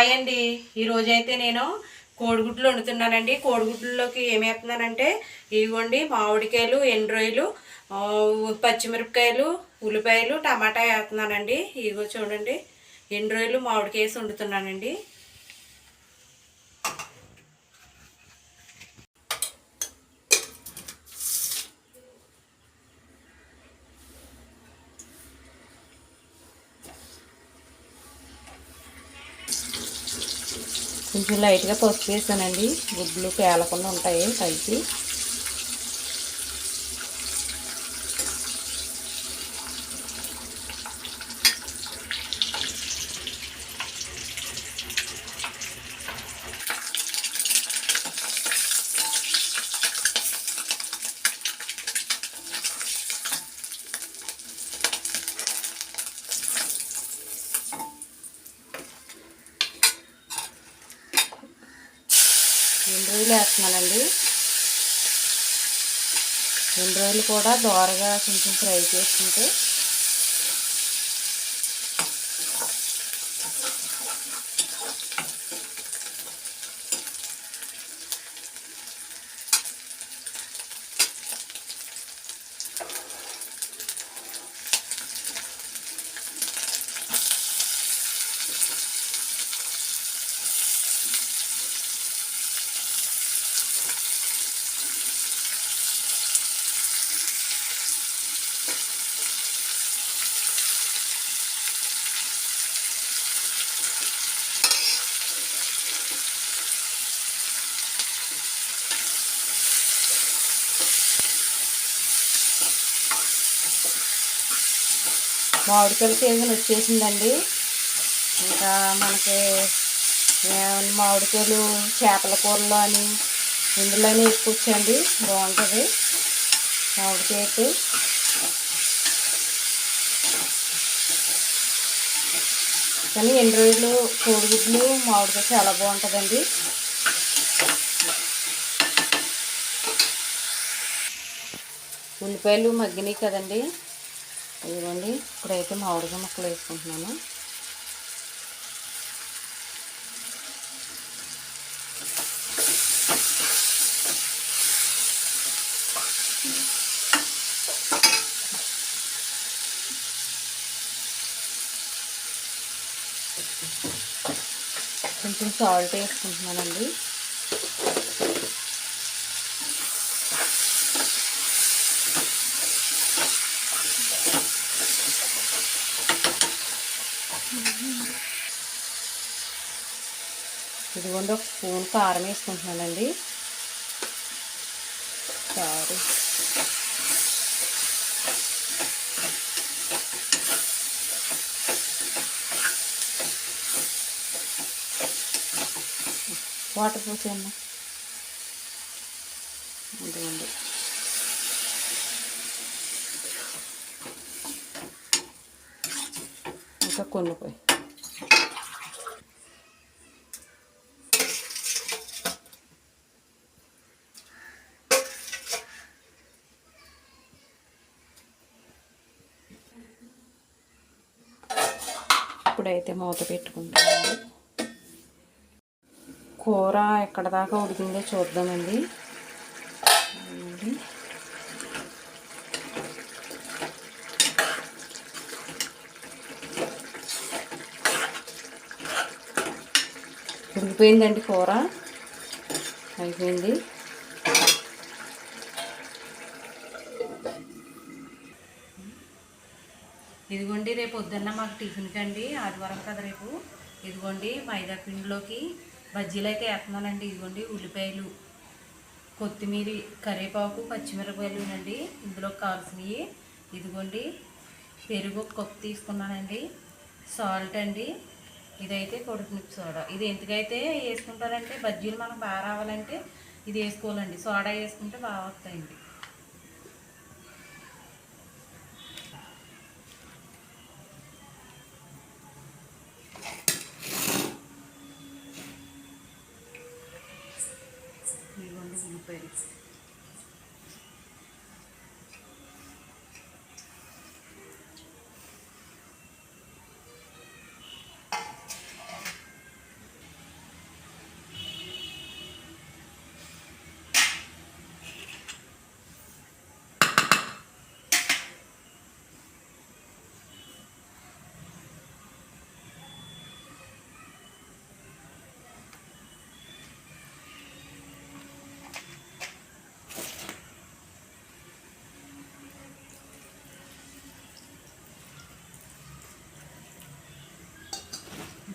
Hi అండి. ఈరోజైతే నేను కోడిగుడ్లు వండుతున్నానండి. కోడిగుడ్లలోకి ఏమేస్తున్నానంటే ఇవ్వండి మామిడికాయలు ఎండ్రాయిలు పచ్చిమిరపకాయలు ఉల్లిపాయలు టమాటా వేస్తున్నానండి. ఇదిగో చూడండి. ఎండ్రాయిలు మామిడికాయ వేసి వండుతున్నానండి. కొంచెం లైట్గా పసుపు వేసానండి. గుడ్లు పేలకుండా ఉంటాయి పైకి రెండు రోజులు వేస్తున్నానండి. రెండు రోజులు కూడా దోరగా కొంచెం ఫ్రై చేసుకుంటే మామిడికాయల సీజన్ వచ్చేసిందండి. ఇంకా మనకి మామిడికాయలు చేపల కూరలో అని ఇందులోనే వేసుకోవచ్చండి బాగుంటుంది. మామిడికాయకు కానీ ఎన్ని రోజులు కోడిగుడ్లు మామిడికాయ చాలా బాగుంటుందండి. ఉల్లిపాయలు మగ్గినాయి కదండి. ఇదిగోండి ఇప్పుడైతే మామిడికాయ ముక్కలు వేసుకుంటున్నాను. కొంచెం సాల్ట్ వేసుకుంటున్నానండి. ఇదిగోండి ఒక స్పూన్ కారం వేసుకుంటున్నానండి. సారీ వాటర్ పోసేయమ్మా ఇదిగోండి ఇంకా కొన్ని పోయి ఇప్పుడైతే మూత పెట్టుకుంటామండి కూర ఎక్కడ దాకా ఉడికిందో చూద్దామండి చూడండి. అయిపోయిందండి కూర. అయిపోయింది. ఇదిగోండి రేపు పొద్దున్న మాకు టిఫిన్కి అండి ఆదివారం కదా రేపు. ఇదిగోండి మైదా పిండిలోకి బజ్జీలు అయితే వేస్తున్నానండి. ఇదిగోండి ఉల్లిపాయలు కొత్తిమీర కరివేపాకు పచ్చిమిరపకాయలు అండి. ఇందులో కావాల్సినవి ఇదిగోండి పెరుగు ఒక తీసుకున్నానండి. సాల్ట్ అండి. ఇదైతే కొడుకునిప్పు సోడా. ఇది ఎందుకైతే వేసుకుంటారంటే బజ్జీలు మనకు బాగా రావాలంటే ఇది వేసుకోవాలండి. సోడా వేసుకుంటే బాగా వస్తాయండి. ఇదిగోండి ఉల్లిపాయలు.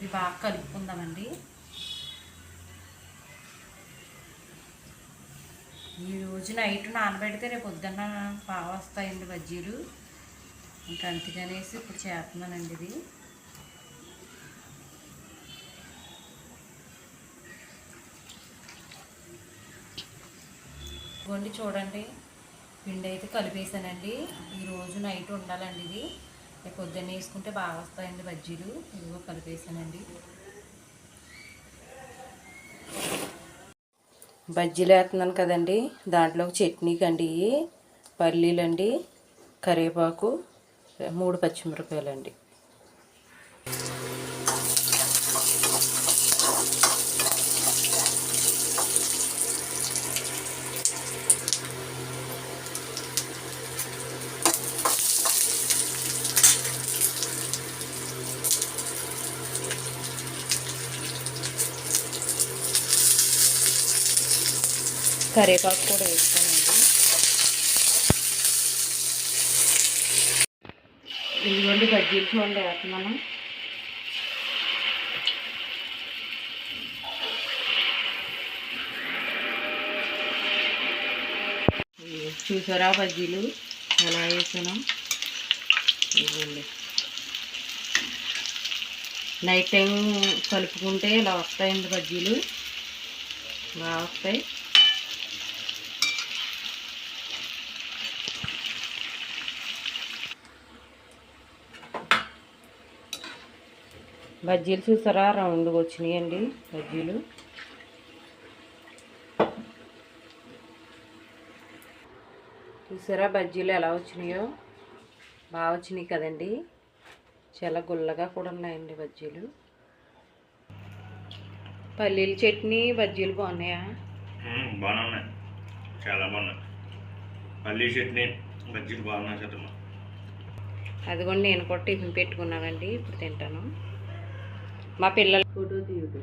ఇది బాగా కలుపుకుందామండి. ఈ రోజు నైట్ నానబెడితే రేపు పొద్దున్న బాగా వస్తాయండి బజ్జీలు. ఇంకా అంతేగానేసి ఇప్పుడు చేస్తున్నానండి ఇది. ఇదిగోండి చూడండి పిండి అయితే కలిపేసానండి. ఈరోజు నైట్ ఉండాలండి ఇది. పొద్దున్న వేసుకుంటే బాగా వస్తాయండి బజ్జీలు. ఇదిగో కలిపేసానండి. బజ్జీలు వేస్తున్నాను కదండి. దాంట్లో చట్నీకి అండి పల్లీలండి కరివేపాకు మూడు పచ్చిమిరపకాయలండి. కరివేపాకు కూడా వేసుకోనండి. ఇదిగోండి బజ్జీలు చూడండి వేస్తున్నాను. మనం చూసారా బజ్జీలు? ఎలా వేసాను. ఇదిగోండి. నైట్ టైం కలుపుకుంటే ఇలా వస్తాయండి బజ్జీలు. బాగా వస్తాయి. బజ్జీలు చూసారా? రౌండ్గా వచ్చినాయండి బజ్జీలు. చూసారా బజ్జీలు ఎలా వచ్చినాయో? బాగా వచ్చినాయి కదండి. చాలా గుల్లగా కూడా ఉన్నాయండి బజ్జీలు. పల్లీల చట్నీ బజ్జీలు బాగున్నాయా? మ్మ్, బాగానే ఉన్నాయి. చాలా బాగున్నాయి. పల్లీ చట్నీ బజ్జీలు బాగున్నాయి చదమ్మా అదిగోండి నేను కూడా టిఫిన్ పెట్టుకున్నానండి. ఇప్పుడు తింటాను. మా పిల్లలు ఫోటో తీయదు